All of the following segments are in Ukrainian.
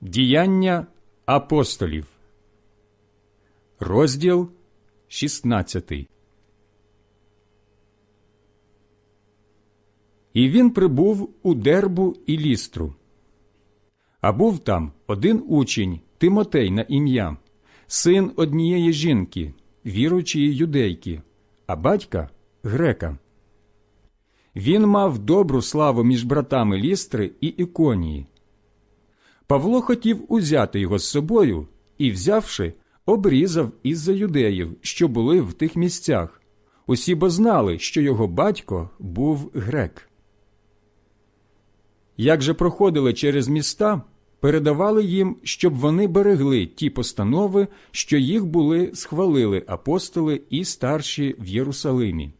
Діяння апостолів, розділ 16. І він прибув у дербу і лістру. А був там один учень Тимотей на ім'я, син однієї жінки, віруючої юдейки, а батька грека. Він мав добру славу між братами лістри і іконії. Павло хотів узяти його з собою і, взявши, обрізав із-за юдеїв, що були в тих місцях. Усі бо знали, що його батько був грек. Як же проходили через міста, передавали їм, щоб вони берегли ті постанови, що їх були схвалили апостоли і старші в Єрусалимі.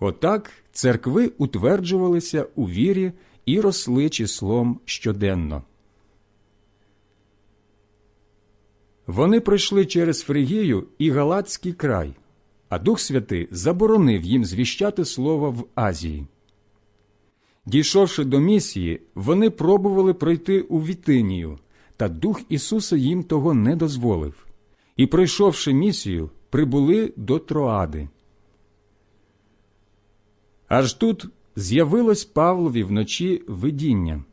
Отак церкви утверджувалися у вірі і росли числом щоденно. Вони пройшли через Фригію і Галатський край, а Дух Святий заборонив їм звіщати слово в Азії. Дійшовши до місії, вони пробували пройти у Вітинію, та Дух Ісуса їм того не дозволив, і, пройшовши місію, прибули до Троади. Аж тут з'явилось Павлові вночі видіння.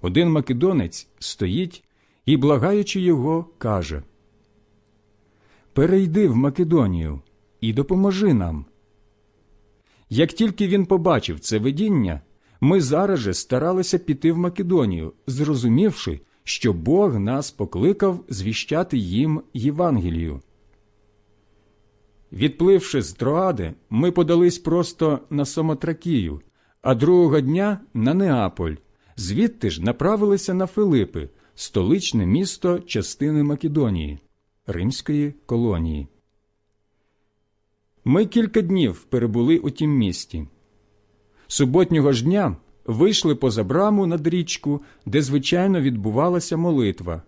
Один македонець стоїть і, благаючи його, каже Перейди в Македонію і допоможи нам. Як тільки він побачив це видіння, ми зараз же старалися піти в Македонію, зрозумівши, що Бог нас покликав звіщати їм Євангелію. Відпливши з Троади, ми подались просто на Самотракію, а другого дня на Неаполь, звідти ж направилися на Филипи, столичне місто частини Македонії, римської колонії. Ми кілька днів перебули у тім місті. Суботнього ж дня вийшли поза браму над річку, де звичайно відбувалася молитва,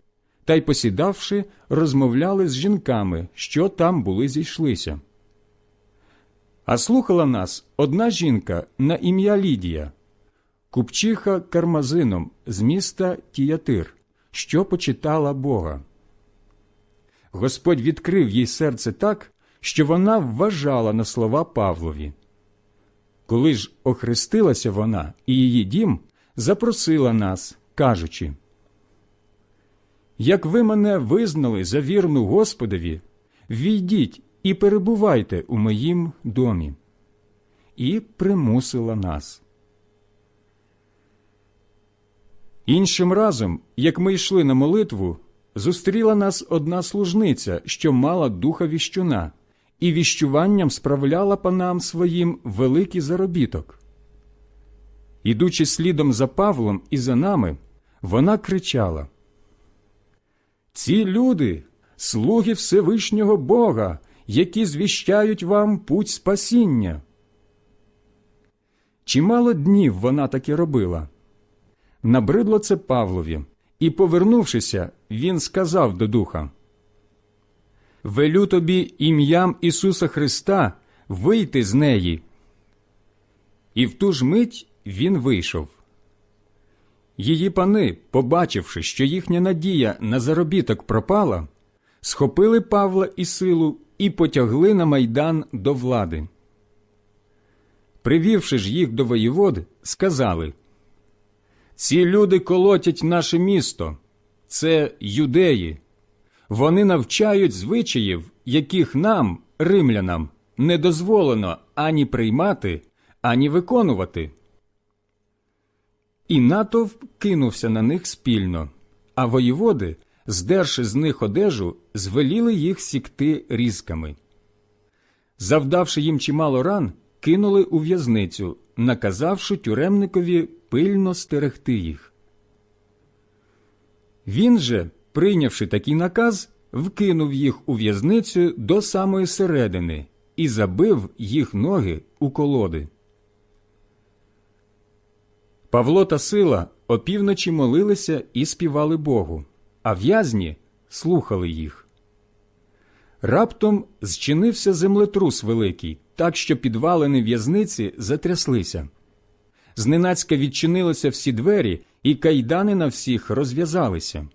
та й, посідавши, розмовляли з жінками, що там були зійшлися. А слухала нас одна жінка на ім'я Лідія, купчиха кармазином з міста Тіятир, що почитала Бога. Господь відкрив їй серце так, що вона вважала на слова Павлові. Коли ж охрестилася вона і її дім, запросила нас, кажучи Як ви мене визнали за вірну Господові, війдіть і перебувайте у моїм домі. І примусила нас. Іншим разом, як ми йшли на молитву, зустріла нас одна служниця, що мала духа віщуна, і віщуванням справляла панам своїм великий заробіток. Ідучи слідом за Павлом і за нами, вона кричала Ці люди слуги Всевишнього Бога, які звіщають вам путь спасіння. Чимало днів вона таки робила. Набридло це Павлові, і, повернувшися, він сказав до духа Велю тобі ім'ям Ісуса Христа вийти з неї. І в ту ж мить він вийшов. Її пани, побачивши, що їхня надія на заробіток пропала, схопили Павла і силу і потягли на майдан до влади. Привівши ж їх до воєводи, сказали Ці люди колотять наше місто, це юдеї. Вони навчають звичаїв, яких нам, римлянам, не дозволено ані приймати, ані виконувати. І натовп кинувся на них спільно, а воєводи, здерши з них одежу, звеліли їх сікти різками. Завдавши їм чимало ран, кинули у в'язницю, наказавши тюремникові пильно стерегти їх. Він же, прийнявши такий наказ, вкинув їх у в'язницю до самої середини і забив їх ноги у колоди. Павло та Сила опівночі молилися і співали Богу, а в'язні слухали їх. Раптом зчинився землетрус великий, так що підвалини в'язниці затряслися. Зненацька відчинилися всі двері, і кайдани на всіх розв'язалися.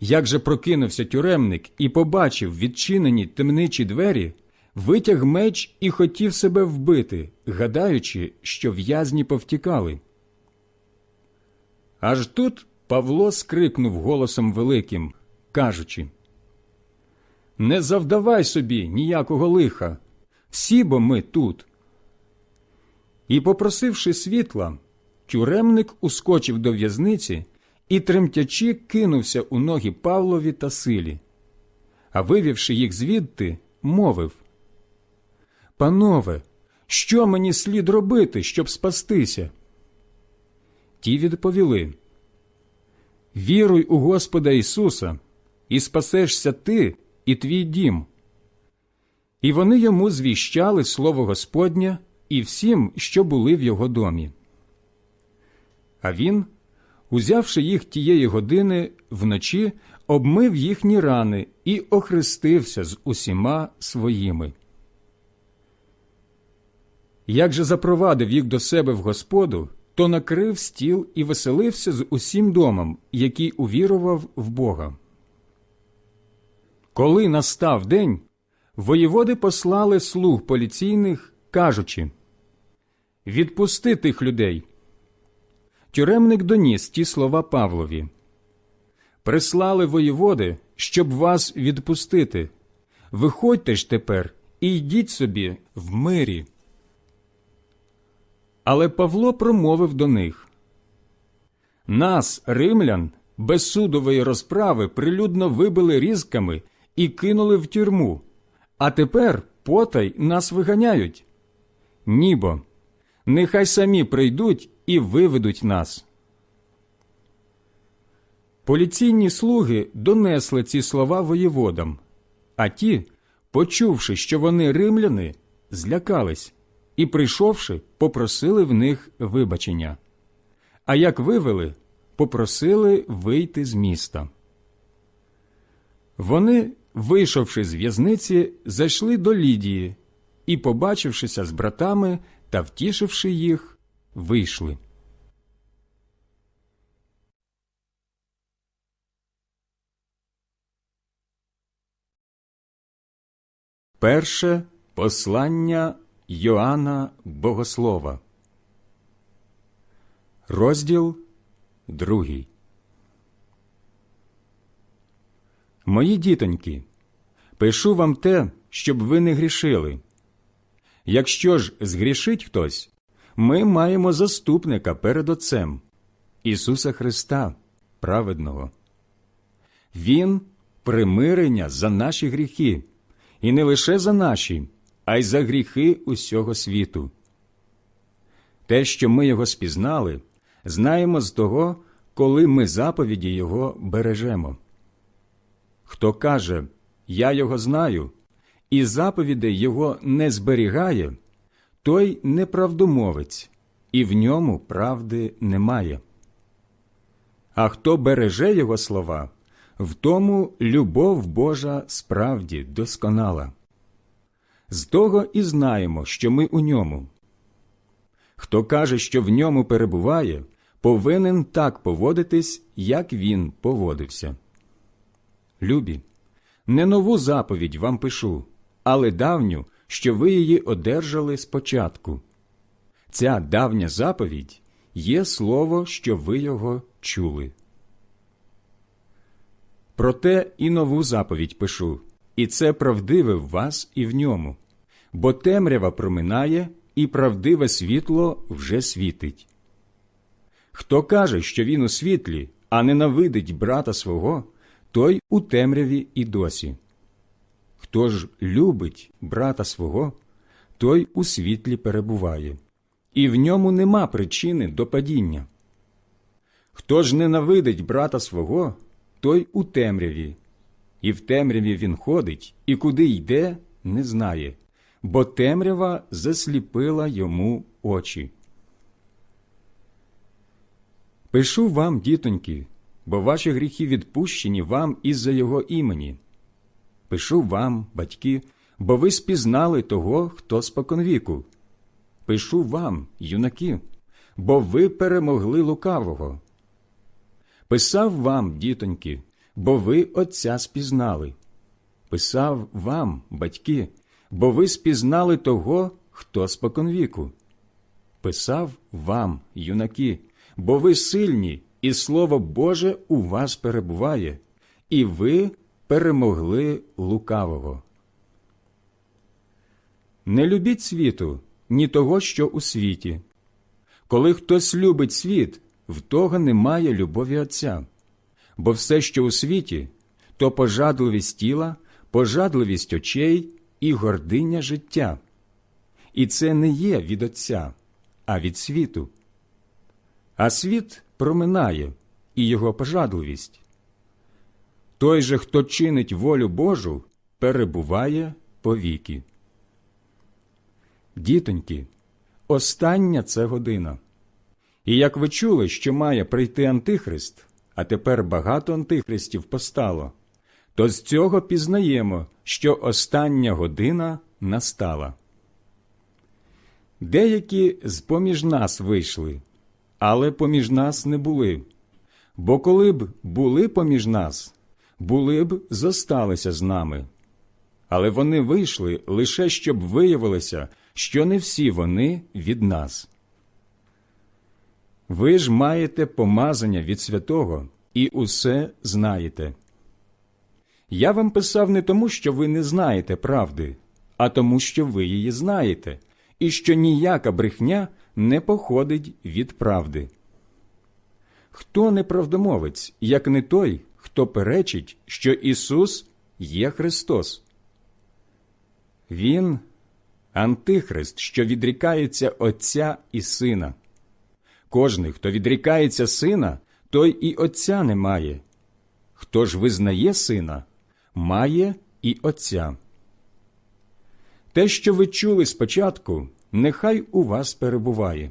Як же прокинувся тюремник і побачив відчинені темничі двері, витяг меч і хотів себе вбити, гадаючи, що в'язні повтікали. Аж тут Павло скрикнув голосом великим, кажучи Не завдавай собі ніякого лиха, всі бо ми тут. І, попросивши світла, тюремник ускочив до в'язниці і, тремтячи, кинувся у ноги Павлові та силі, а вивівши їх звідти, мовив Панове, що мені слід робити, щоб спастися? Ті відповіли Віруй у Господа Ісуса, і спасешся ти і твій дім. І вони йому звіщали слово Господнє і всім, що були в його домі. А він, узявши їх тієї години вночі, обмив їхні рани і охрестився з усіма своїми. Як же запровадив їх до себе в Господу, то накрив стіл і веселився з усім домом, який увірував в Бога. Коли настав день, воєводи послали слуг поліційних, кажучи Відпусти тих людей. Тюремник доніс ті слова Павлові. Прислали воєводи, щоб вас відпустити. Виходьте ж тепер і йдіть собі в мирі. Але Павло промовив до них Нас, римлян, без судової розправи прилюдно вибили різками і кинули в тюрму, а тепер потай нас виганяють. Нібо, нехай самі прийдуть і виведуть нас. Поліційні слуги донесли ці слова воєводам, а ті, почувши, що вони римляни, злякались і, прийшовши, попросили в них вибачення. А як вивели, попросили вийти з міста. Вони, вийшовши з в'язниці, зайшли до Лідії і, побачившися з братами та втішивши їх, вийшли. Перше послання Йоанна Богослова, розділ другий. Мої дітоньки, пишу вам те, щоб ви не грішили. Якщо ж згрішить хтось, ми маємо заступника перед Отцем Ісуса Христа, праведного. Він примирення за наші гріхи, і не лише за наші, а й за гріхи усього світу. Те, що ми його спізнали, знаємо з того, коли ми заповіді Його бережемо. Хто каже, Я його знаю, і заповідей Його не зберігає, той неправдомовець, і в ньому правди немає. А хто береже Його слова, в тому любов Божа справді досконала. З того і знаємо, що ми у ньому. Хто каже, що в ньому перебуває, повинен так поводитись, як він поводився. Любі, не нову заповідь вам пишу, але давню, що ви її одержали спочатку. Ця давня заповідь є слово, що ви його чули. Проте і нову заповідь пишу, і це правдиве в вас і в ньому, бо темрява проминає, і правдиве світло вже світить. Хто каже, що він у світлі, а ненавидить брата свого, той у темряві і досі. Хто ж любить брата свого, той у світлі перебуває, і в ньому нема причини до падіння. Хто ж ненавидить брата свого, той у темряві, і в темряві він ходить, і куди йде, не знає, бо темрява засліпила йому очі. Пишу вам, дітоньки, бо ваші гріхи відпущені вам із-за його імені. Пишу вам, батьки, бо ви спізнали того, хто споконвіку. Пишу вам, юнаки, бо ви перемогли лукавого. Писав вам, дітоньки, бо ви Отця спізнали. Писав вам, батьки, бо ви спізнали того, хто споконвіку. Писав вам, юнаки, бо ви сильні, і Слово Боже у вас перебуває, і ви перемогли лукавого. Не любіть світу, ні того, що у світі. Коли хтось любить світ, в того немає любові Отця. Бо все, що у світі, то пожадливість тіла, пожадливість очей і гординя життя. І це не є від Отця, а від світу. А світ проминає і його пожадливість. Той же, хто чинить волю Божу, перебуває повіки. Дітоньки, остання це година. І як ви чули, що має прийти Антихрист, а тепер багато антихристів постало, то з цього пізнаємо, що остання година настала. Деякі з поміж нас вийшли, але поміж нас не були. Бо коли б були поміж нас, були б зосталися з нами. Але вони вийшли лише щоб виявилося, що не всі вони від нас. Ви ж маєте помазання від святого і усе знаєте. Я вам писав не тому, що ви не знаєте правди, а тому, що ви її знаєте, і що ніяка брехня не походить від правди. Хто неправдомовець, як не той, хто перечить, що Ісус є Христос? Він антихрист, що відрікається Отця і Сина. Кожний, хто відрікається сина, той і Отця не має. Хто ж визнає сина, має і Отця. Те, що ви чули спочатку, нехай у вас перебуває.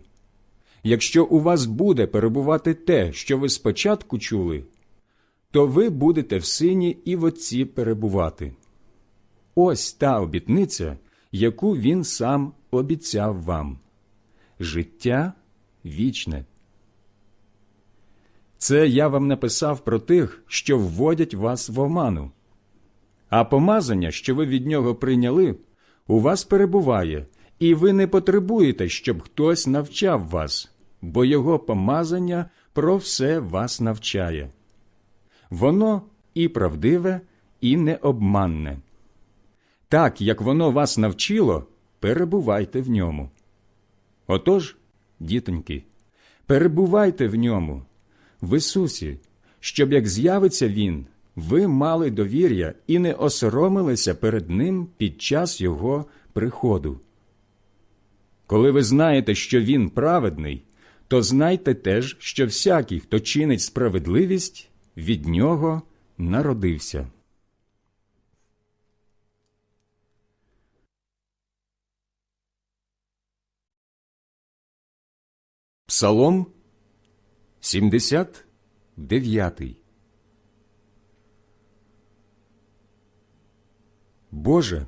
Якщо у вас буде перебувати те, що ви спочатку чули, то ви будете в сині і в Отці перебувати. Ось та обітниця, яку він сам обіцяв вам життя вічне. Це я вам написав про тих, що вводять вас в оману. А помазання, що ви від нього прийняли, у вас перебуває, і ви не потребуєте, щоб хтось навчав вас, бо його помазання про все вас навчає. Воно і правдиве, і необманне. Так, як воно вас навчило, перебувайте в ньому. Отож, дітоньки, перебувайте в ньому, в Ісусі, щоб як з'явиться Він, ви мали довір'я і не осоромилися перед Ним під час Його приходу. Коли ви знаєте, що Він праведний, то знайте теж, що всякий, хто чинить справедливість, від нього народився. Псалом 79 Боже,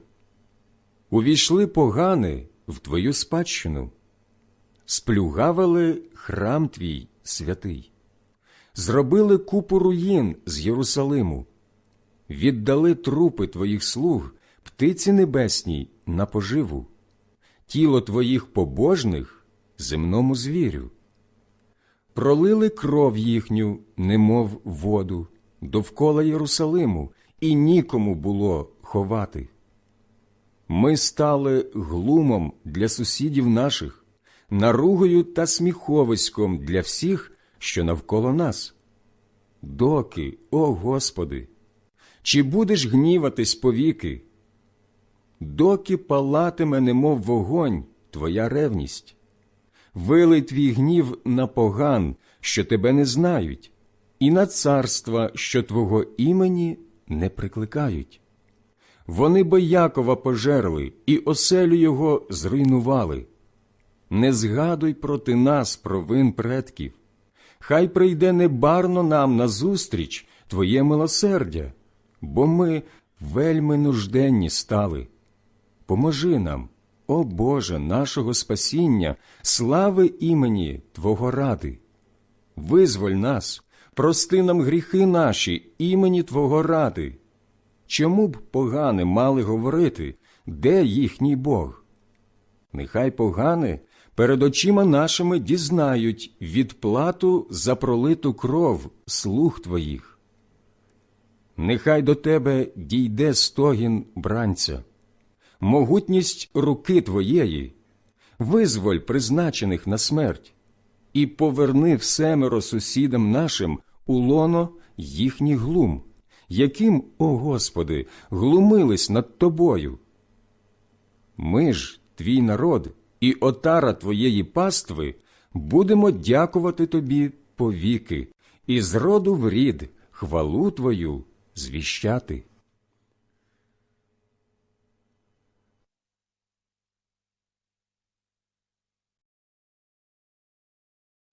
увійшли погани в Твою спадщину, сплюгавили храм Твій святий, зробили купу руїн з Єрусалиму, віддали трупи Твоїх слуг, птиці небесній на поживу, тіло Твоїх побожних земному звірю. Пролили кров їхню, немов воду, довкола Єрусалиму, і нікому було ховати. Ми стали глумом для сусідів наших, наругою та сміховиськом для всіх, що навколо нас. Доки, о Господи, чи будеш гніватись повіки? Доки палатиме, немов вогонь, Твоя ревність? вилий твій гнів на поган, що тебе не знають, і на царства, що твого імені не прикликають. Вони бо Якова пожерли і оселю його зруйнували. Не згадуй проти нас провин предків. Хай прийде небарно нам назустріч Твоє милосердя, бо ми вельми нужденні стали. Поможи нам, о Боже, нашого спасіння, слави імені Твого ради. Визволь нас, прости нам гріхи наші, імені Твого ради. Чому б погане мали говорити, де їхній Бог? Нехай погане перед очима нашими дізнають відплату за пролиту кров слуг Твоїх. Нехай до Тебе дійде стогін бранця, могутність руки Твоєї, визволь призначених на смерть, і поверни всемеро сусідам нашим у лоно їхніх глум, яким, о Господи, глумились над Тобою. Ми ж, твій народ, і отара твоєї пастви, будемо дякувати тобі повіки, і з роду в рід хвалу твою звіщати.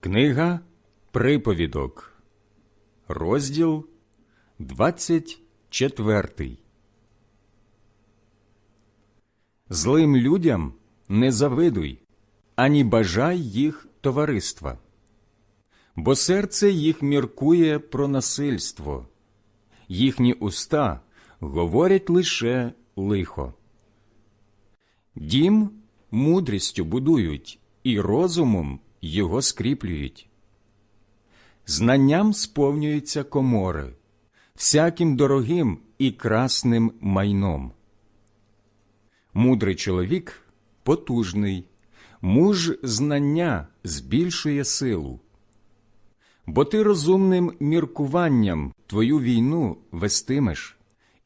Книга Приповідок, розділ 24 Злим людям не завидуй, ані бажай їх товариства, бо серце їх міркує про насильство, їхні уста говорять лише лихо. Дім мудрістю будують і розумом його скріплюють. Знанням сповнюються комори, всяким дорогим і красним майном. Мудрий чоловік потужний, муж знання збільшує силу. Бо ти розумним міркуванням твою війну вестимеш,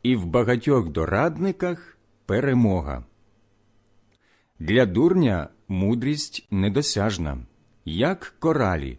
і в багатьох дорадниках перемога. Для дурня мудрість недосяжна, як коралі.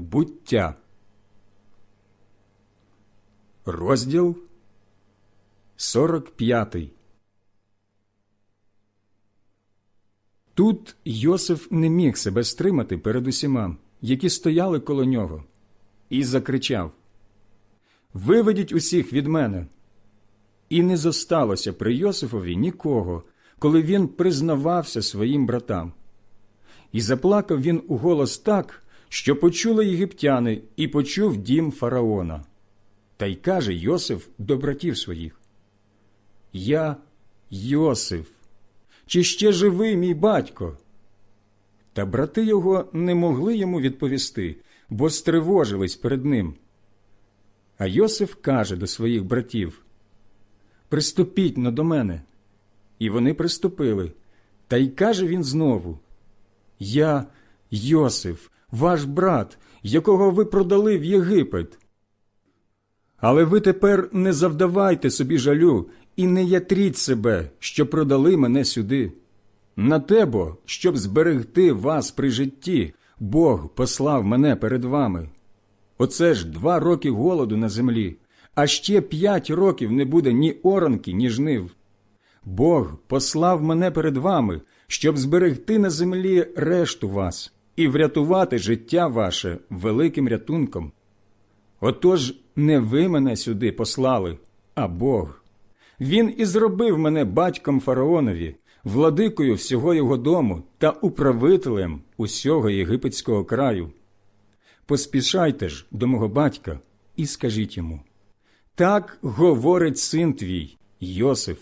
Буття. Розділ 45 Тут Йосиф не міг себе стримати перед усіма, які стояли коло нього, і закричав Виведіть усіх від мене. І не зосталося при Йосифові нікого, коли він признавався своїм братам. І заплакав він у голос так, що почули єгиптяни, і почув дім фараона. Та й каже Йосиф до братів своїх: Я Йосиф, чи ще живий мій батько? Та брати його не могли йому відповісти, бо стривожились перед ним. А Йосиф каже до своїх братів: Приступіть но до мене. І вони приступили. Та й каже він знову: Я Йосиф, ваш брат, якого ви продали в Єгипет. Але ви тепер не завдавайте собі жалю і не ятріть себе, що продали мене сюди. На тебо, щоб зберегти вас при житті, Бог послав мене перед вами. Оце ж два роки голоду на землі, а ще п'ять років не буде ні оранки, ні жнив. Бог послав мене перед вами, щоб зберегти на землі решту вас і врятувати життя ваше великим рятунком. Отож не ви мене сюди послали, а Бог. Він і зробив мене батьком фараонові, владикою всього його дому та управителем усього єгипетського краю. Поспішайте ж до мого батька і скажіть йому так говорить син твій, Йосиф.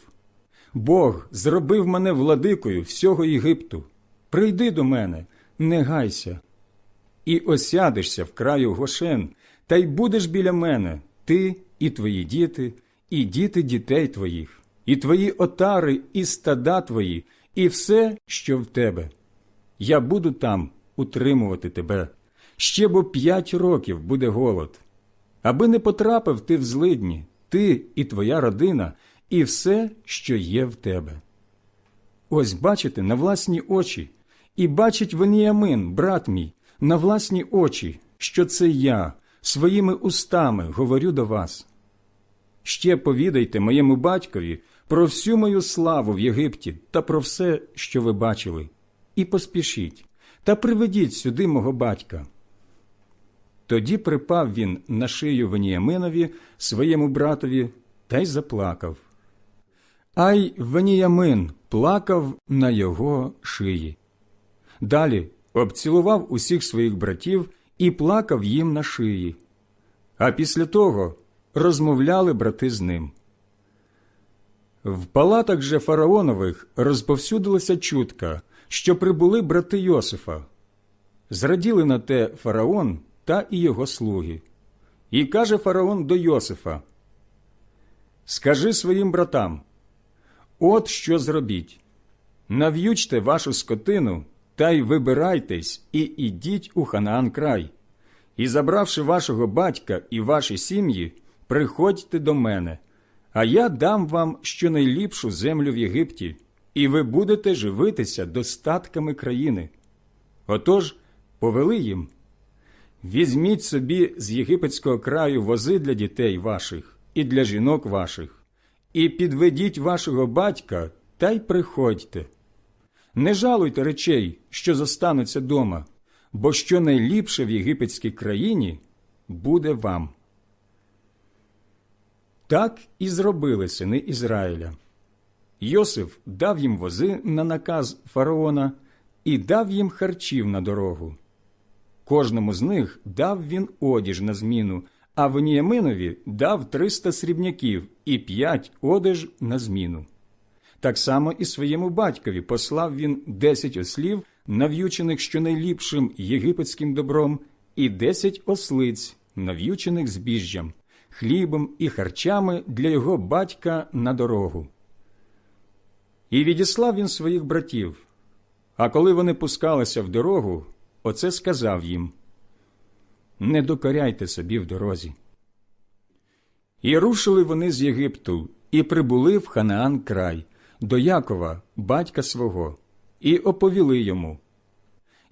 Бог зробив мене владикою всього Єгипту. Прийди до мене, не гайся, і осядешся в краю Гошен, та й будеш біля мене, ти і твої діти, і діти дітей твоїх, і твої отари, і стада твої, і все, що в тебе. Я буду там утримувати тебе. Ще бо п'ять років буде голод. Аби не потрапив ти в злидні, ти і твоя родина, і все, що є в тебе. Ось бачите на власні очі, і бачить Веніамин, брат мій, на власні очі, що це я своїми устами говорю до вас. Ще повідайте моєму батькові про всю мою славу в Єгипті та про все, що ви бачили, і поспішіть та приведіть сюди мого батька. Тоді припав він на шию Веніяминові, своєму братові, та й заплакав. Ай Веніямин плакав на його шиї. Далі обцілував усіх своїх братів і плакав їм на шиї. А після того розмовляли брати з ним. В палатах же фараонових розповсюдилася чутка, що прибули брати Йосифа. Зраділи на те фараон та і його слуги. І каже фараон до Йосифа: Скажи своїм братам: От що зробіть. Нав'ючте вашу скотину та й вибирайтесь, і ідіть у Ханаан край. І, забравши вашого батька і ваші сім'ї, приходьте до мене, а я дам вам щонайліпшу землю в Єгипті, і ви будете живитися достатками країни. Отож, повели їм. Візьміть собі з єгипетського краю вози для дітей ваших і для жінок ваших, і підведіть вашого батька та й приходьте. Не жалуйте речей, що зостануться дома, бо що найліпше в єгипетській країні буде вам. Так і зробили сини Ізраїля. Йосиф дав їм вози на наказ фараона і дав їм харчів на дорогу. Кожному з них дав він одіж на зміну, а Веніяминові дав триста срібняків і п'ять одеж на зміну. Так само і своєму батькові послав він десять ослів, нав'ючених щонайліпшим єгипетським добром, і десять ослиць, нав'ючених збіжжям, хлібом і харчами для його батька на дорогу. І відіслав він своїх братів. А коли вони пускалися в дорогу, оце сказав їм Не докоряйте собі в дорозі. І рушили вони з Єгипту, і прибули в Ханаан край, до Якова, батька свого, і оповіли йому.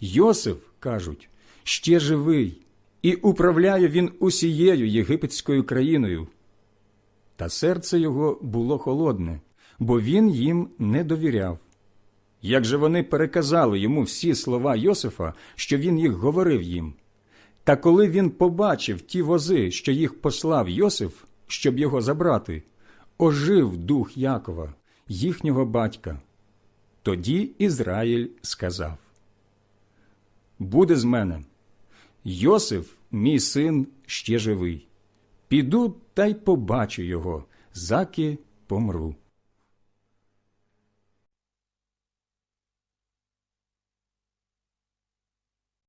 Йосиф, кажуть, ще живий, і управляє він усією єгипетською країною. Та серце його було холодне, бо він їм не довіряв. Як же вони переказали йому всі слова Йосифа, що він їх говорив їм. Та коли він побачив ті вози, що їх послав Йосиф, щоб його забрати, ожив дух Якова, їхнього батька. Тоді Ізраїль сказав: Буде з мене. Йосиф, мій син, ще живий. Піду та й побачу його, заки помру.